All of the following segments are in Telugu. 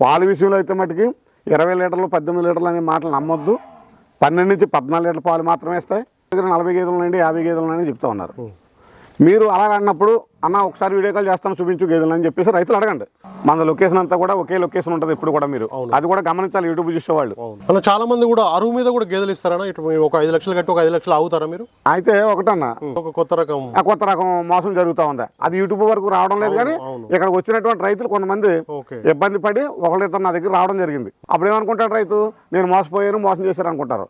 పాల విషయంలో అయితే మటుకి ఇరవై లీటర్లు పద్దెనిమిది లీటర్లు అనే మాటలు నమ్మొద్దు. పన్నెండు నుంచి పద్నాలుగు లీటర్ల పాలు మాత్రమే ఇస్తాయి. దగ్గర నలభై గేదెల నుండి యాభై గేదెల నుండి చెప్తా ఉన్నారు. మీరు అలా అన్నప్పుడు అన్న ఒకసారి వీడియో కాల్ చేస్తాను చూపించు గేదెలు అని చెప్పేసి రైతులు అడగండి. మన లొకేషన్ అంతా కూడా ఒకే లొకేషన్ ఉంటుంది ఇప్పుడు కూడా మీరు. అది కూడా గమనించాలి యూట్యూబ్ చూసేవాళ్ళు. అన్న చాలా మంది కూడా అరువు మీద కూడా గేదెలు ఇస్తారన్నా? ఇటు ఒక ఐదు లక్షలు కట్టి ఒక ఐదు లక్షలు ఆగుతారా మీరు? అయితే ఒకటన్నా. ఒక కొత్త రకం. ఆ కొత్త రకం మోసం జరుగుతూ ఉంది? అది యూట్యూబ్ వరకు రావడం లేదు కానీ అవును. ఇక్కడికి వచ్చినటువంటి రైతులు కొంతమంది ఇబ్బంది పడి ఒకళ్ళిద్దరు నా దగ్గర రావడం జరిగింది. అప్పుడు ఏమనుకుంటాడు రైతు? నేను మోసపోయాను మోసం చేశారు అనుకుంటారు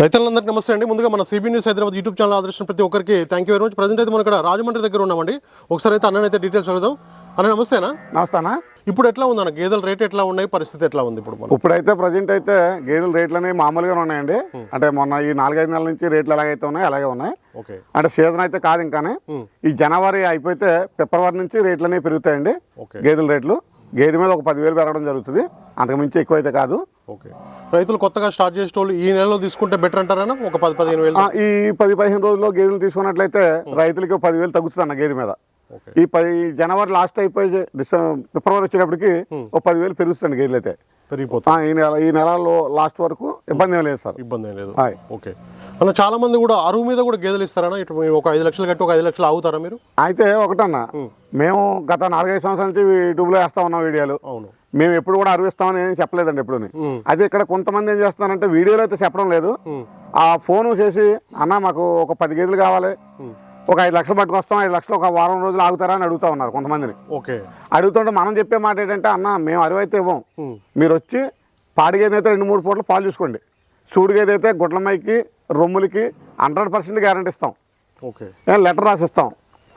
రైతులందరికీ నమస్తే అండి. ముందుగా మన CB news Hyderabad YouTube channel ఆదర్శించిన ప్రతి ఒక్కరికి thank you very much present అయితే మనం ఇక్కడ రాజమండ్రి దగ్గర ఉన్నామండి. ఒకసారి అయితే అన్న అయితే డీటెయిల్స్ అడుగుదాం. అన్న నమస్తేనా నమస్తానా? ఇప్పుడు ఎట్లా ఉందన్న గేదెల రేట్ ఎట్లా ఉన్నాయి? పరిస్థితి ఎట్లా ఉంది ఇప్పుడు ఇప్పుడైతే ప్రజెంట్ అయితే గేదెల రేట్లు అనేవి మామూలుగానే ఉన్నాయండి. అంటే మొన్న ఈ నాలుగైదు నెలల నుంచి రేట్లు ఎలాగైతే ఉన్నాయో అలాగే ఉన్నాయి. ఓకే. అంటే సీజన్ అయితే కాదు ఇంకానే. ఈ జనవరి అయిపోతే ఫిబ్రవరి నుంచి రేట్లు అనేవి పెరుగుతాయండి గేదెల రేట్లు. గేదె మీద ఒక పదివేలు పెరగడం జరుగుతుంది. అంతకుమించి ఎక్కువ అయితే కాదు. ఓకే. రైతులు కొత్తగా స్టార్ట్ చేసే వాళ్ళు ఈ నెలలో తీసుకుంటే బెటర్ అంటారా ఒక పది పదిహేను వేలు ఈ పది పదిహేను రోజుల్లో గేదెలు తీసుకున్నట్లయితే రైతులకి ఒక పదివేలు తగ్గుతుంది అన్న గేదె మీద. ఈ పది జనవరి లాస్ట్ అయిపోయి డిసెంబర్ ఫిబ్రవరి వచ్చేటప్పటికి ఒక పదివేలు పెరుగుతుంది గేదెలు అయితే పెరిగిపోతుంది. ఆ, ఈ నెల ఈ నెలలో లాస్ట్ వరకు ఇబ్బంది ఏం లేదు సార్. ఇబ్బంది ఏం లేదు. ఓకే. అన్న చాలా మంది కూడా అరువు మీద కూడా గేదెలు ఇస్తారన్నా ఇటు ఒక ఐదు లక్షలు కట్టి ఒక ఐదు లక్షలు ఆగుతారా మీరు? అయితే ఒకటన్నా మేము గత నాలుగైదు సంవత్సరాల నుంచి యూట్యూబ్లో వేస్తా ఉన్నాం వీడియోలు. అవును. మేము ఎప్పుడు కూడా అరువిస్తామని ఏం చెప్పలేదండి ఎప్పుడు. అదే ఇక్కడ కొంతమంది ఏం చేస్తున్నారంటే వీడియోలో అయితే చెప్పడం లేదు. ఆ ఫోన్ చేసి అన్న మాకు ఒక పది గేదెలు కావాలి. ఒక ఐదు లక్షలు పట్టుకొస్తాం. ఐదు లక్షలు ఒక వారం రోజులు ఆగుతారా? అని అడుగుతా ఉన్నారు కొంతమందిని. ఓకే. అడుగుతుంటే మనం చెప్పే మాట ఏంటంటే అన్న మేము అరువు అయితే ఇవ్వం. మీరు వచ్చి పాడి గేదె అయితే రెండు మూడు పూటలు పాలు చూసుకోండి. సూడి గేదె అయితే గుడ్లమైకి రొమ్ములకి హండ్రెడ్ పర్సెంట్ గ్యారంటీ ఇస్తాం. ఓకే. లెటర్ రాసిస్తాం.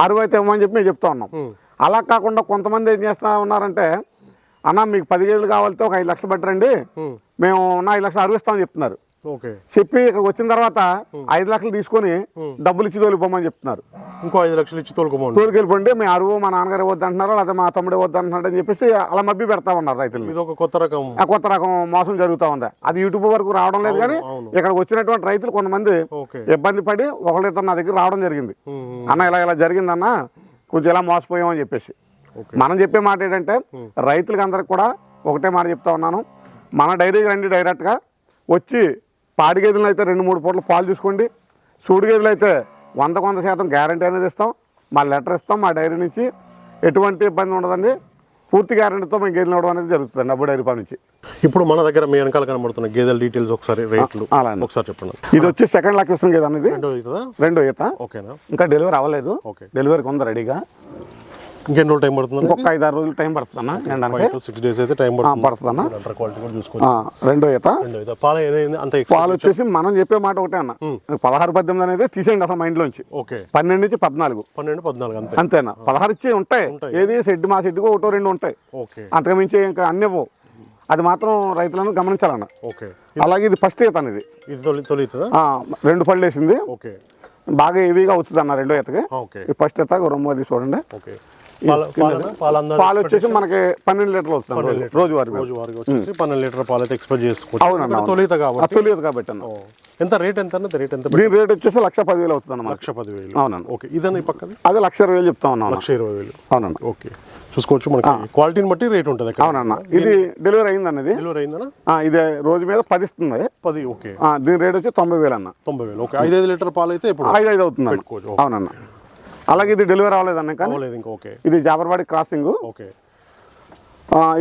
అరువు అయితే ఇవ్వమని చెప్పి మేము చెప్తా ఉన్నాం. అలా కాకుండా కొంతమంది ఏం చేస్తా ఉన్నారంటే అన్న మీకు పది గేదెలు కావాలితే ఒక ఐదు లక్షలు పెట్టరండి మ్మ్. ఉన్న ఐదు లక్షలు అరువు ఇస్తామని చెప్తున్నారు చెప్పి ఇక్కడికి వచ్చిన తర్వాత ఐదు లక్షలు తీసుకొని డబ్బులు ఇచ్చి తోలిపోమని చెప్తున్నారు. ఇంకో ఐదు లక్షలు ఇచ్చి తోలుకోమండి తోలికెళ్ళిపోండి మీ అరువు మా నాన్నగారు వద్దు అంటున్నారు లేదా మా తమ్ముడే వద్దు అంటున్నాడు అని చెప్పేసి అలా మబ్బి పెడతా ఉన్నారు రైతులు. ఇది ఒక కొత్త రకం. ఆ కొత్త రకం మోసం జరుగుతూ ఉంది. అది యూట్యూబ్ వరకు రావడం లేదు కానీ అవును. ఇక్కడికి వచ్చినటువంటి రైతులు కొంతమంది ఇబ్బంది పడి ఒకళ్ళిద్దరు నా దగ్గర రావడం జరిగింది. అన్న ఇలా ఇలా జరిగిందన్న కొంచెం ఇలా మోసపోయామని చెప్పేసి. మనం చెప్పే మాట ఏంటంటే రైతులకి అందరికి కూడా ఒకటే మాట చెప్తా ఉన్నాను. మన డైరీకి రండి డైరెక్ట్గా వచ్చి పాడి గేదెలు అయితే రెండు మూడు పూటలు పాలు చూసుకోండి. సూడి గేదెలు అయితే వందకు వంద శాతం గ్యారంటీ అనేది ఇస్తాం. మా లెటర్ ఇస్తాం మా డైరీ నుంచి. ఎటువంటి ఇబ్బంది ఉండదండి. పూర్తి గ్యారంటీతో మేము గేదెలు ఇవ్వడం అనేది జరుగుతుంది అబ్బు డైరీ ఫామ్ నుంచి. ఇప్పుడు మన దగ్గర మీ వెనకాల కనబడుతున్న గేదెల డీటెయిల్స్ ఒకసారి రేట్లు. ఒకసారి చెప్పండి. ఇది వచ్చి సెకండ్ లాక్ ఇస్తుంది గేదె అనేది. రెండో రెండో ఈత. ఓకేనా? ఇంకా డెలివరీ అవ్వలేదు ఓకే. డెలివరీకి ఉంది రెడీగా. ఇంకెన్ని రోజులు టైం పడుతుంది ఇంకొక ఐదు ఆరు రోజులు టైం పడుతుందన్న ఎండడానికి సిక్స్ డేస్ అయితే టైం పడుతుంది. పడుతుందన్న. అంటర్ క్వాలిటీ కూడా ఆ, రెండో ఈత. రెండో అయితే పాల ఏదైనా అంత పాలు వచ్చేసి మనం చెప్పే మాట ఒకటే అన్న. పదహారు పద్దెనిమిది అనేది తీసేయండి అసలు మైండ్ లోంచి ఓకే. పన్నెండు నుంచి పద్నాలుగు. పన్నెండు పద్నాలుగు అంతే. అంతేనా? పదహారు ఇచ్చి ఉంటాయి. ఏది షెడ్ మా షెడ్కి ఒకటో రెండు ఉంటాయి. ఓకే. అంతకు మించి ఇంకా అన్ని అది మాత్రం రైతులను గమనించాలన్న. ఓకే. అలాగే ఇది ఫస్ట్ ఈత అనేది. ఇది తొలి రెండు పళ్ళు వేసింది. ఓకే. బాగా హెవీగా అవుతుంది అన్న రెండో ఈతకి. ఫస్ట్ ఈత రొమ్మ అది చూడండి ఓకే. పాల వచ్చేసి మనకి పన్నెండు లీటర్లు వస్తుంది రోజు రోజువారీ మీద. రోజు వారికి వచ్చేసి పన్నెండు లీటర్ పాలు అయితే ఎక్స్పెక్ట్ చేసుకోవచ్చు. తొలిత కాబట్టి. ఎంత రేట్ ఎంత అన్నది రేట్ ఎంత దీని రేట్ వచ్చేసి లక్ష పదివేలు అవుతుంది లక్ష పదివేలు. అవునన్న ఓకే. ఇదన్న ఈ పక్కది? అదే లక్ష ఇరవై వేలు చెప్తా ఉన్నాను. లక్ష ఇరవై వేలు. అవునన్న ఓకే. చూసుకోవచ్చు మనకి. క్వాలిటీని బట్టి రేట్ ఉంటుంది అవునన్న. ఇది డెలివరీ అయిందన్న ఇది? డెలివరీ అయిందనా? ఆ, ఇదే రోజు మీద పది ఇస్తుంది పది ఓకే. దీని రేట్ వచ్చి తొంభై వేలు అన్న. తొంభై వేలు. ఓకే. ఐదు ఐదు లీటర్ పాలు అయితే ఇప్పుడు ఐదు ఐదు అవుతుంది అవునన్న. అలాగే ఇది డెలివరీ అవ్వలేదన్న కానీ అవ్వలేదు ఇంకా ఓకే. ఇది జాబర్వాడి క్రాసింగ్ ఓకే.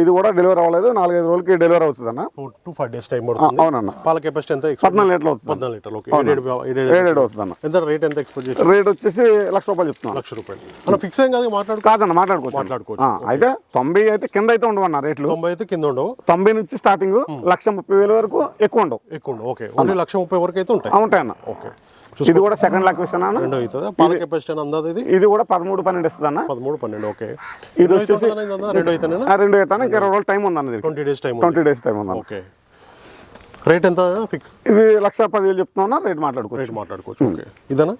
ఇది కూడా డెలివరీ అవ్వలేదు. నాలుగైదు రోజులకి డెలివరీ అవుతుంది అన్న టూ ఫైవ్ డేస్ టైం పడుతుంది. అవునన్న. పాల కెపాసిటీ ఎంత పద్నాలుగు లీటర్లు అవుతుంది. పద్నాలుగు లీటర్లు ఓకే. ఏడేడు ఏడేడు ఏడేడు అవుతుంది అన్న ఎంత రేట్ ఎంత ఎక్స్పెక్ట్ చేసి రేట్ వచ్చేసి లక్ష రూపాయలు చెప్తున్నాను లక్ష రూపాయలు. ఫిక్స్ ఏం కాదు మాట్లాడుకో. కాదన్న మాట్లాడుకోవచ్చు. మాట్లాడుకోవచ్చు. అయితే తొంభై అయితే కింద అయితే ఉండవన్న రేట్లు. తొంభై అయితే కింద ఉండవు. తొంభై నుంచి స్టార్టింగ్ లక్ష ముప్పై వేల వరకు ఎక్కువ ఉండవు. ఎక్కువ ఉండవు. ఓకే. ఓన్లీ లక్ష ముప్పై వరకు అయితే ఉంటాయి. ఆ, ఉంటాయన్న. ఓకే. ఇది కూడా సెకండ్ లాక్ విషయం అన్న? రెండో అవుతుందా? పాల కెపాసిటీ అందాది ఇది? ఇది కూడా పదమూడు పన్నెండు ఇస్తుంది అన్న పదమూడు పన్నెండు ఓకే. ఇది రెండో అయితే? రెండో రెండు అయితే ఇంకా ఇరవై రోజులు టైం ఉంది అన్నది twenty days time twenty days time ఉంది అన్న. ఓకే. రేట్ ఎంత ఫిక్స్ ఇది లక్ష పదివేలు చెప్తున్నా రేట్ మాట్లాడుకోవచ్చు. రేట్ మాట్లాడుకోవచ్చు ఓకే. ఇదనా.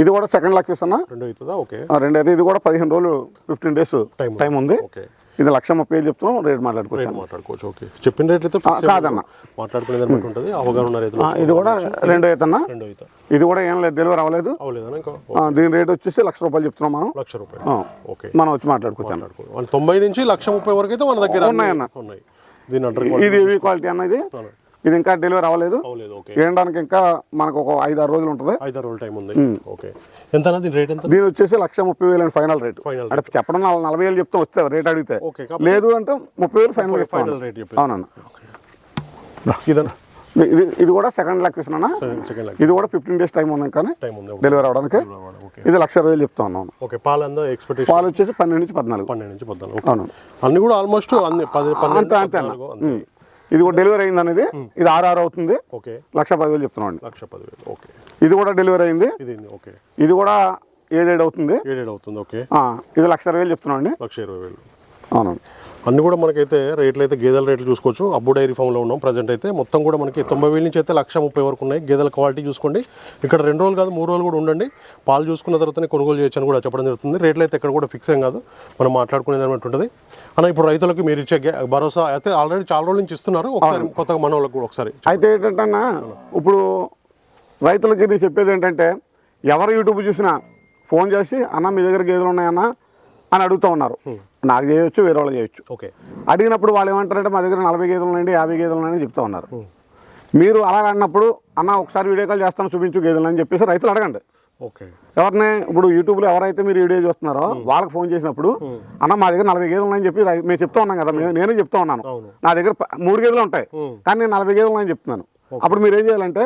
ఇది. కూడా సెకండ్ లాక్ ఇస్తున్నా రెండో అవుతుందా? ఓకే. రెండు అయితే ఇది కూడా పదిహేను రోజులు ఫిఫ్టీన్ డేస్ టైం టైం ఉంది. ఓకే. ఇది లక్ష ముప్పై వేలు చెప్తున్నాం రేట్ రేట్ మాట్లాడుకోవచ్చు మాట్లాడుకోవచ్చు ఓకే. చెప్పిన రేట్లు అయితే కాదన్న. మాట్లాడుకునే ఉంటుంది. అవగాహన రైతులు ఇది కూడా రెండో అవుతున్నా రెండో అయితే. ఇది కూడా ఏం లేదు డెలివరీ అవ్వలేదు. ఆ, దీని రేట్ వచ్చేసి లక్ష రూపాయలు చెప్తున్నాం మనం. లక్ష రూపాయలు. ఓకే. మనం వచ్చి మాట్లాడుకోవచ్చు తొంభై నుంచి లక్ష ముప్పై వరకు అయితే మన దగ్గర అన్ని ఉన్నాయన్న. ఉన్నాయి. దీని ఇది హెవీ క్వాలిటీ అన్నది ఇది. ఇంకా డెలివరీ అవ్వలేదు. వేయడానికి ఇంకా మనకు ఒక ఐదు ఆరు రోజులు ఉంటుంది. ఐదారు రోజుల టైం ఉంది. ఓకే ఎంత దీని రేట్ ఎంత? దీని వచ్చేసి లక్ష ముప్పై వేలు అండి ఫైనల్ రేట్ అంటే చెప్పడం నల- నలభై వేలు చెప్తాం వస్తే రేట్ అడిగితే. లేదు అంటే ముప్పై వేలు ఫైనల్ ఫైనల్ రేట్ అవునన్న. ఇదన్నా ఇది. ఇది కూడా సెకండ్ సెకండ్ లాక్ ఇది కూడా ఫిఫ్టీన్ డేస్ టైం ఉంది కానీ. డెలివరీ అవడానికి ఇది లక్ష ఇరవై వేలు చెప్తా ఉన్నాను ఓకే పాలు అందా ఎక్స్పెక్టేషన్ పాలు వచ్చేసి పన్నెండు నుంచి పద్నాలుగు. పన్నెండు నుంచి పద్నాలుగు అవును. అన్ని కూడా ఆల్మోస్ట్ అన్ని అంతే అంతే ఇది కూడా డెలివరీ అయింది అనేది ఇది ఆరు ఆరు అవుతుంది. ఓకే. లక్ష పదివేలు చెప్తున్నాం అండి లక్ష పదివేలు. ఓకే. ఇది కూడా డెలివరీ అయింది. ఇది ఓకే. ఇది కూడా ఏడేడు అవుతుంది. ఏడేడు అవుతుంది. ఓకే. ఇది లక్ష ఇరవై వేలు చెప్తున్నాం అండి. లక్ష ఇరవై వేలు. అవునండి. అన్ని కూడా మనకైతే రేట్లు అయితే గేదెల రేట్లు చూసుకోవచ్చు. అబ్బు డైరీ ఫామ్లో ఉన్నాం ప్రజెంట్ అయితే. మొత్తం కూడా మనకి తొంభై వేల నుంచి అయితే లక్ష ముప్పై వరకు ఉన్నాయి. గేదెల క్వాలిటీ చూసుకోండి. ఇక్కడ రెండు రోజులు కాదు మూడు రోజులు కూడా ఉండండి. పాలు చూసుకున్న తర్వాతనే కొనుగోలు చేయొచ్చు అని కూడా చెప్పడం జరుగుతుంది. రేట్లు అయితే ఎక్కడ కూడా ఫిక్స్ ఏం కాదు. మనం మాట్లాడుకునేది అన్నట్టు ఉంటుంది అన్న ఇప్పుడు రైతులకు మీరు ఇచ్చే భరోసా అయితే ఆల్రెడీ చాలా రోజుల నుంచి ఇస్తున్నారు. ఒకసారి కొత్తగా మన వాళ్ళకి కూడా ఒకసారి అయితే ఏంటంటే అన్న ఇప్పుడు రైతులకి నేను చెప్పేది ఏంటంటే ఎవరు యూట్యూబ్ చూసినా ఫోన్ చేసి అన్న మీ దగ్గర గేదెలు ఉన్నాయన్న? అని అడుగుతూ ఉన్నారు. నాకు చేయొచ్చు వేరే వాళ్ళు చేయొచ్చు. ఓకే. అడిగినప్పుడు వాళ్ళు ఏమంటారంటే మా దగ్గర నలభై గేదెలు ఉన్నాయండి యాభై గేదెలు ఉన్నాయని చెప్తా ఉన్నారు. మీరు అలా అన్నప్పుడు అన్న ఒకసారి వీడియో కాల్ చేస్తాను చూపించు గేదెలు అని చెప్పేసి రైతులు అడగండి. ఎవరిని ఇప్పుడు యూట్యూబ్లో ఎవరైతే మీరు వీడియో చూస్తున్నారో వాళ్ళకి ఫోన్ చేసినప్పుడు అన్న మా దగ్గర నలభై గేదెలు ఉన్నాయని చెప్పి మేము చెప్తా ఉన్నాం కదా నేనే చెప్తా ఉన్నాను. నా దగ్గర మూడు గేదెలు ఉంటాయి. కానీ నేను నలభై గేదెలు ఉన్నాయని చెప్తున్నాను. అప్పుడు మీరు ఏం చేయాలంటే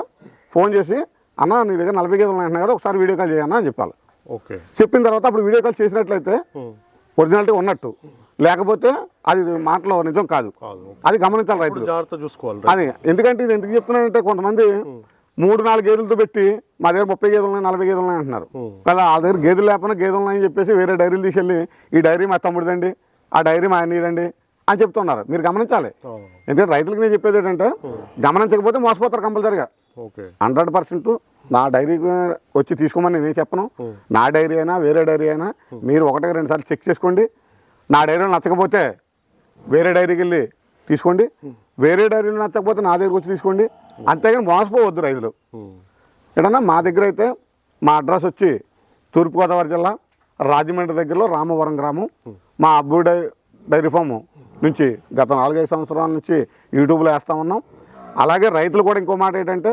ఫోన్ చేసి అన్న నీ దగ్గర నలభై గేదెలు ఉన్నాయి కదా ఒకసారి వీడియో కాల్ చేయన్నా అని చెప్పాలి. ఓకే. చెప్పిన తర్వాత అప్పుడు వీడియో కాల్ చేసినట్లయితే ఒరిజినాలిటీ ఉన్నట్టు. లేకపోతే అది మాటలో నిజం కాదు. కాదు అది గమనించాలి రైతులు. జాగ్రత్త చూసుకోవాలి అది. ఎందుకంటే ఇది ఎందుకు చెప్తున్నానంటే కొంతమంది మూడు నాలుగు గేదెలతో పెట్టి మా దగ్గర ముప్పై గేదెలు ఉన్నాయి నలభై గేదెలు ఉన్నాయి అంటున్నారు. కదా వాళ్ళ దగ్గర గేదెలు లేకపోయినా గేదెలు ఉన్నాయని చెప్పేసి వేరే డైరీలు తీసుకెళ్ళి ఈ డైరీ మా తమ్ముడిదండి ఆ డైరీ మా అన్నీదండి అని చెప్తున్నారు. మీరు గమనించాలి. ఎందుకంటే రైతులకు నేను చెప్పేది ఏంటంటే గమనించకపోతే మోసపోతారు కంపల్సరిగా. ఓకే. హండ్రెడ్ పర్సెంట్ నా డైరీకి వచ్చి తీసుకోమని నేను చెప్పను. నా డైరీ అయినా వేరే డైరీ అయినా మీరు ఒకటికి రెండు సార్లు చెక్ చేసుకోండి. నా డైరీలో నచ్చకపోతే వేరే డైరీకి వెళ్ళి తీసుకోండి. వేరే డైరీలో నచ్చకపోతే నా దగ్గరికి వచ్చి తీసుకోండి. అంతేగాని మోసపోవద్దు రైతులు. ఎడన్నా మా దగ్గర అయితే మా అడ్రస్ వచ్చి తూర్పుగోదావరి జిల్లా రాజమండ్రి దగ్గరలో రామవరం గ్రామం. మా అబ్బు డై డైరీ ఫామ్ నుంచి గత నాలుగైదు సంవత్సరాల నుంచి యూట్యూబ్లో వేస్తా ఉన్నాం. అలాగే రైతులు కూడా ఇంకో మాట ఏంటంటే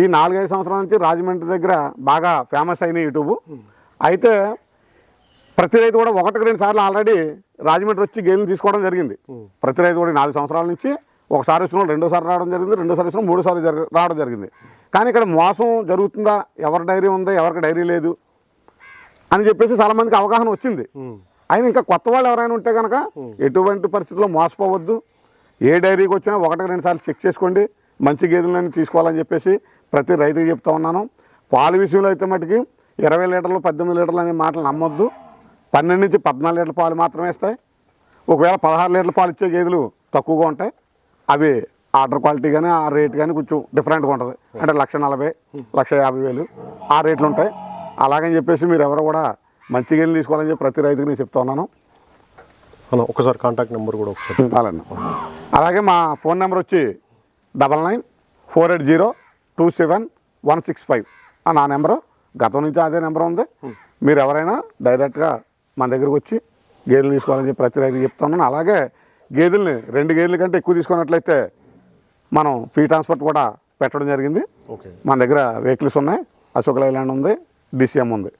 ఈ నాలుగైదు సంవత్సరాల నుంచి రాజమండ్రి దగ్గర బాగా ఫేమస్ అయిన యూట్యూబ్. అయితే ప్రతి రైతు కూడా ఒకటికి రెండు సార్లు ఆల్రెడీ రాజమండ్రి వచ్చి గేదెలు తీసుకోవడం జరిగింది. ప్రతి రైతు కూడా నాలుగు సంవత్సరాల నుంచి ఒకసారి వాళ్ళు రెండోసారి రావడం జరిగింది రెండోసారి వచ్చిన మూడోసారి జరి రావడం జరిగింది. కానీ ఇక్కడ మోసం జరుగుతుందా? ఎవరి డైరీ ఉందా? ఎవరికి డైరీ లేదు? అని చెప్పేసి చాలా మందికి అవగాహన వచ్చింది. అయినా ఇంకా కొత్త వాళ్ళు ఎవరైనా ఉంటే కనుక ఎటువంటి పరిస్థితుల్లో మోసపోవద్దు. ఏ డైరీకి వచ్చినా ఒకటికి రెండు సార్లు చెక్ చేసుకోండి. మంచి గేదెలని తీసుకోవాలని చెప్పేసి ప్రతి రైతుకి చెప్తా ఉన్నాను. పాల విషయంలో అయితే మటుకి ఇరవై లీటర్లు పద్దెనిమిది లీటర్లు అనే మాటలు నమ్మొద్దు. పన్నెండు నుంచి పద్నాలుగు లీటర్ల పాలు మాత్రమే ఇస్తాయి. ఒకవేళ పదహారు లీటర్ల పాలు ఇచ్చే గేదెలు తక్కువగా ఉంటాయి. అవి ఆర్డర్ క్వాలిటీ కానీ ఆ రేట్ కానీ కొంచెం డిఫరెంట్గా ఉంటుంది. అంటే లక్ష నలభై లక్ష యాభై వేలు ఆ రేట్లు ఉంటాయి. అలాగని చెప్పేసి మీరు ఎవరు కూడా మంచి గేదెలు తీసుకోవాలని చెప్పి ప్రతి రైతుకి నేను చెప్తా ఉన్నాను. ఒకసారి కాంటాక్ట్ నెంబర్ కూడా ఒకసారి అలాగే అలాగే మా ఫోన్ నెంబర్ వచ్చి double nine four eight zero two seven one six five. నా నెంబరు. గతం నుంచి అదే నెంబర్ ఉంది. మీరు ఎవరైనా డైరెక్ట్గా మన దగ్గరకు వచ్చి గేదెలు తీసుకోవాలని చెప్పి ప్రతి రైతు చెప్తున్నాను అలాగే గేదెల్ని రెండు గేదెల కంటే ఎక్కువ తీసుకున్నట్లయితే మనం ఫ్రీ ట్రాన్స్పోర్ట్ కూడా పెట్టడం జరిగింది. ఓకే. మన దగ్గర వెహికల్స్ ఉన్నాయి. అశోక్ లైలాండ్ ఉంది డిసిఎం ఉంది.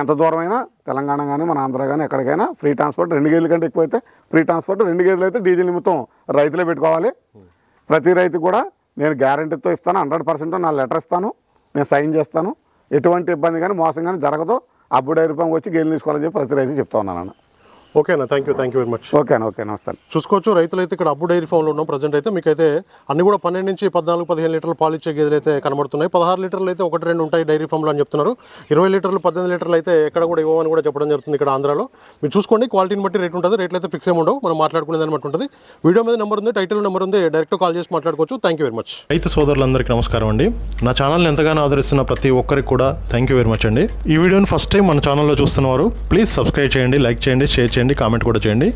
ఎంత దూరమైనా తెలంగాణ కానీ మన ఆంధ్ర కానీ ఎక్కడికైనా ఫ్రీ ట్రాన్స్పోర్ట్ రెండు గేదెల కంటే ఎక్కువ అయితే ఫ్రీ ట్రాన్స్పోర్ట్ రెండు గేదెలు అయితే డీజిల్ నిమిత్తం రైతులే పెట్టుకోవాలి. ప్రతి రైతు కూడా నేను గ్యారంటీతో ఇస్తాను హండ్రెడ్ పర్సెంట్ నా లెటర్ ఇస్తాను నేను సైన్ చేస్తాను. ఎటువంటి ఇబ్బంది కానీ మోసం కానీ జరగదు. అప్పుడు డైరీ ఫామ్కి వచ్చి గేదెలు తీసుకోవాలని చెప్పి ప్రతి రైతు చెప్తా ఉన్నాను ఓకే అన్న. Thank you thank you very much okay అన్న. ఓకే నమస్తే చూసుకోవచ్చు. రైతులు అయితే ఇక్కడ అబ్బు డైరీ ఫామ్లో ఉన్నాం. ప్రజెంట్ అయితే మీకైతే అన్ని కూడా పన్నెండు నుంచి పద్నాలుగు పదిహేను లీటర్లు పాలు ఇచ్చే గేదెలు అయితే కనబడుతున్నాయి. పదహారు లీటర్లు అయితే ఒకటి రెండు ఉంటాయి డైరీ ఫామ్లో అని చెప్తున్నారు. ఇరవై లీటర్లు పద్దెనిమిది లీటర్లు అయితే ఎక్కడ కూడా ఇవ్వమని కూడా చెప్పడం జరుగుతుంది ఇక్కడ ఆంధ్రాలో. మీరు చూసుకోండి. క్వాలిటీని బట్టి రేట్ ఉంటుంది. రేట్లు అయితే ఫిక్స్ ఏమి ఉండవు. మనం మాట్లాడుకునే దాన్ని బట్టి ఉంటుంది. వీడియో మీద నెంబర్ ఉంది టైటిల్ నెంబర్ ఉంది. డైరెక్ట్ కాల్ చేసి మాట్లాడుకోవచ్చు. థ్యాంక్ యూ వెరీ మచ్ రైతు సోదరులందరికీ నమస్కారం అండి. నా ఛానల్ని ఎంతగానో ఆదరిస్తున్న ప్రతి ఒక్కరికి కూడా థ్యాంక్ యూ వెరీ మచ్ అండి. ఈ వీడియోని ఫస్ట్ టైం మన ఛానల్లో చూస్తున్నవారు ప్లీజ్ సబ్స్క్రైబ్ చేయండి లైక్ చేయండి షేర్ చేయండి కామెంట్ కూడా చేయండి.